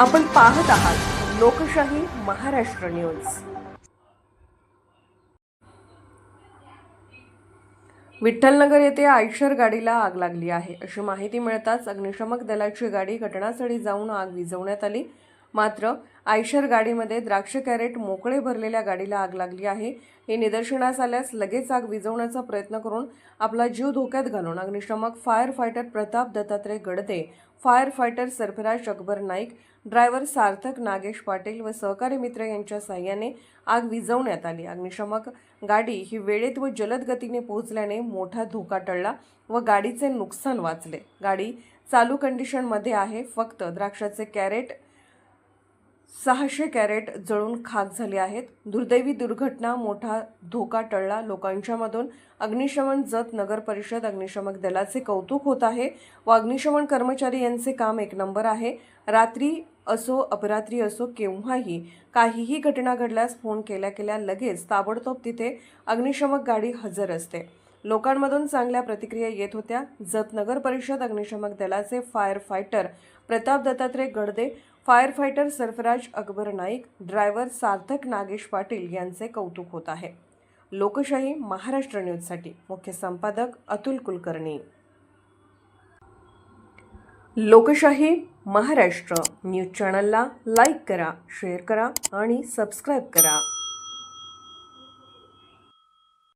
आपण पाहत आहात लोकशाही महाराष्ट्र न्यूज. विठ्ठलनगर येथे आयशर गाडीला आग लागली आहे. अशी माहिती मिळताच अग्निशमक दलाची गाडी घटनास्थळी जाऊन आग विझवण्यात आली. मात्र आयशर गाडीमध्ये द्राक्ष कॅरेट मोकळे भरलेल्या गाडीला आग लागली आहे. हे निदर्शनास आल्यास लगेच आग विझवण्याचा प्रयत्न करून आपला जीव धोक्यात घालून अग्निशमक fire fighter Pratap Dattatray Gadade fire fighter Sarfaraz Akbar Naik driver Sarthak Nagesh Patil व सहकारी मित्र यांच्या साह्याने आग विझवण्यात आली. अग्निशमक गाडी ही वेळेत व जलद गतीने पोहोचल्याने मोठा धोका टळला व गाडीचे नुकसान वाचले. गाडी चालू कंडिशनमध्ये आहे. फक्त द्राक्षाचे कॅरेट सहाशे कॅरेट जळून खाक झाले आहेत. दुर्दैवी दुर्घटना मोठा धोका टळला लोकांच्यामधून. अग्निशमन जत नगर परिषद अग्निशमक दलाचे कौतुक होत आहे. व अग्निशमन कर्मचारी यांचे काम एक नंबर आहे. रात्री असो अपरात्री असो केव्हाही काहीही घटना घडल्यास फोन केल्या केल्या लगेच ताबडतोब तिथे अग्निशमक गाडी हजर असते. लोकांमधून चांगल्या प्रतिक्रिया येत होत्या. जत नगर परिषद अग्निशमक दलाचे fire fighter Pratap Dattatray Gadade fire fighter Sarfaraz Akbar Naik driver Sarthak Nagesh Patil यांचे कौतुक होत आहे. लोकशाही महाराष्ट्र न्यूजसाठी मुख्य संपादक अतुल कुलकर्णी. लोकशाही महाराष्ट्र न्यूज चॅनलला लाईक करा शेअर करा आणि सबस्क्राईब करा.